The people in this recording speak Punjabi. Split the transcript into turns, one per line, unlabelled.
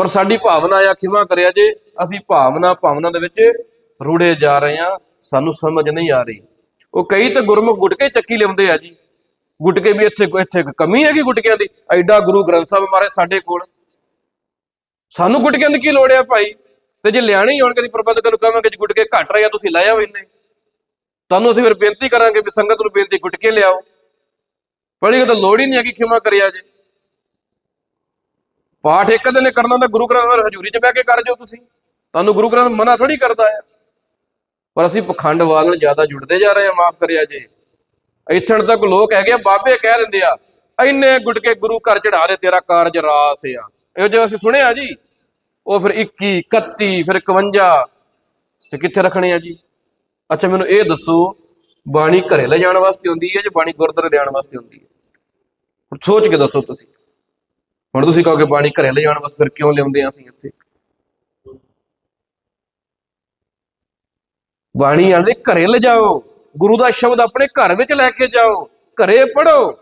ਪਰ ਸਾਡੀ ਭਾਵਨਾ ਆ, ਖਿਮਾ ਕਰਿਆ ਜੇ, ਅਸੀਂ ਭਾਵਨਾ ਭਾਵਨਾ ਦੇ ਵਿੱਚ ਰੁੜੇ ਜਾ ਰਹੇ ਆ ਸਾਨੂੰ ਸਮਝ ਨਹੀਂ ਆ ਰਹੀ। ਉਹ ਕਈ ਤਾਂ ਗੁਰਮੁਖ ਗੁਟਕੇ ਚੱਕੀ ਲਿਆਉਂਦੇ ਆ ਜੀ। ਗੁਟਕੇ ਵੀ ਇੱਥੇ ਇੱਥੇ ਇੱਕ ਕਮੀ ਹੈਗੀ ਗੁਟਕਿਆਂ ਦੀ। ਐਡਾ ਗੁਰੂ ਗ੍ਰੰਥ ਸਾਹਿਬ ਮਾਰੇ ਸਾਡੇ ਕੋਲ। ਸਾਨੂੰ ਗੁਟਕਿਆਂ ਦੀ ਕੀ ਲੋੜ ਆ ਭਾਈ? ਤੇ ਜੇ ਲਿਆਣੇ ਹੀ ਹੋਣ, ਕਦੀ ਪ੍ਰਬੰਧਕ ਨੂੰ ਕਹਾਂਗੇ ਜੀ ਗੁਟਕੇ ਘਟ ਰਹੇ ਆ, ਤੁਸੀਂ ਲੈ ਆਓ ਇੰਨੇ। ਤੁਹਾਨੂੰ ਅਸੀਂ ਫਿਰ ਬੇਨਤੀ ਕਰਾਂਗੇ ਵੀ ਸੰਗਤ ਨੂੰ ਬੇਨਤੀ ਗੁਟਕੇ ਲਿਆਓ। ਪੜੀ ਤਾਂ ਲੋੜ ਹੀ ਨਹੀਂ ਹੈਗੀ ਖਿਮਾ ਕਰਿਆ ਜੇ। ਪਾਠ ਇੱਕ ਦਿਨ ਕਰਨਾ ਤਾਂ ਗੁਰੂ ਗ੍ਰੰਥ ਸਾਹਿਬ ਹਜ਼ੂਰੀ 'ਚ ਬਹਿ ਕੇ ਕਰ ਜਾਓ ਤੁਸੀਂ। ਤੁਹਾਨੂੰ ਗੁਰੂ ਗ੍ਰੰਥ ਮਨਾ ਥੋੜੀ ਕਰਦਾ ਆ। ਪਰ ਅਸੀਂ ਪਖੰਡ ਵਾਲ ਨਾਲ ਜ਼ਿਆਦਾ ਜੁੜਦੇ ਜਾ ਰਹੇ ਹਾਂ, ਮਾਫ ਕਰਿਆ ਜੇ। ਇੱਥਣ ਤੱਕ ਲੋਕ ਹੈਗੇ ਆ, ਬਾਬੇ ਕਹਿ ਦਿੰਦੇ ਆ, ਇੰਨੇ ਗੁਟਕੇ ਗੁਰੂ ਘਰ ਚੜਾ ਦੇ, ਤੇਰਾ ਕਾਰਜ ਰਾਸ ਆ। ਇਹੋ ਜਿਹਾ ਅਸੀਂ ਸੁਣਿਆ ਜੀ। ਉਹ ਫਿਰ 21 31 ਫਿਰ 51 ਤੇ ਕਿੱਥੇ ਰੱਖਣੇ ਆ ਜੀ? ਅੱਛਾ, ਮੈਨੂੰ ਇਹ ਦੱਸੋ, ਬਾਣੀ ਘਰੇ ਲੈ ਜਾਣ ਵਾਸਤੇ ਹੁੰਦੀ ਹੈ ਜਾਂ ਬਾਣੀ ਗੁਰਦੁਆਰੇ ਲਿਆਉਣ ਵਾਸਤੇ ਹੁੰਦੀ ਹੈ? ਹੁਣ ਸੋਚ ਕੇ ਦੱਸੋ ਤੁਸੀਂ। ਹੁਣ ਤੁਸੀਂ ਕਹੋਗੇ ਬਾਣੀ ਘਰੇ ਲੈ ਜਾਣ ਵਾਸਤੇ ਫਿਰ ਕਿਉਂ ਲਿਆਉਂਦੇ ਆ ਅਸੀਂ ਇੱਥੇ? ਬਾਣੀ ਆਂਦੇ ਘਰੇ ਲੈ ਜਾਓ, ਗੁਰੂ ਦਾ ਸ਼ਬਦ ਆਪਣੇ ਘਰ ਵਿੱਚ ਲੈ ਕੇ ਜਾਓ, ਘਰੇ ਪੜੋ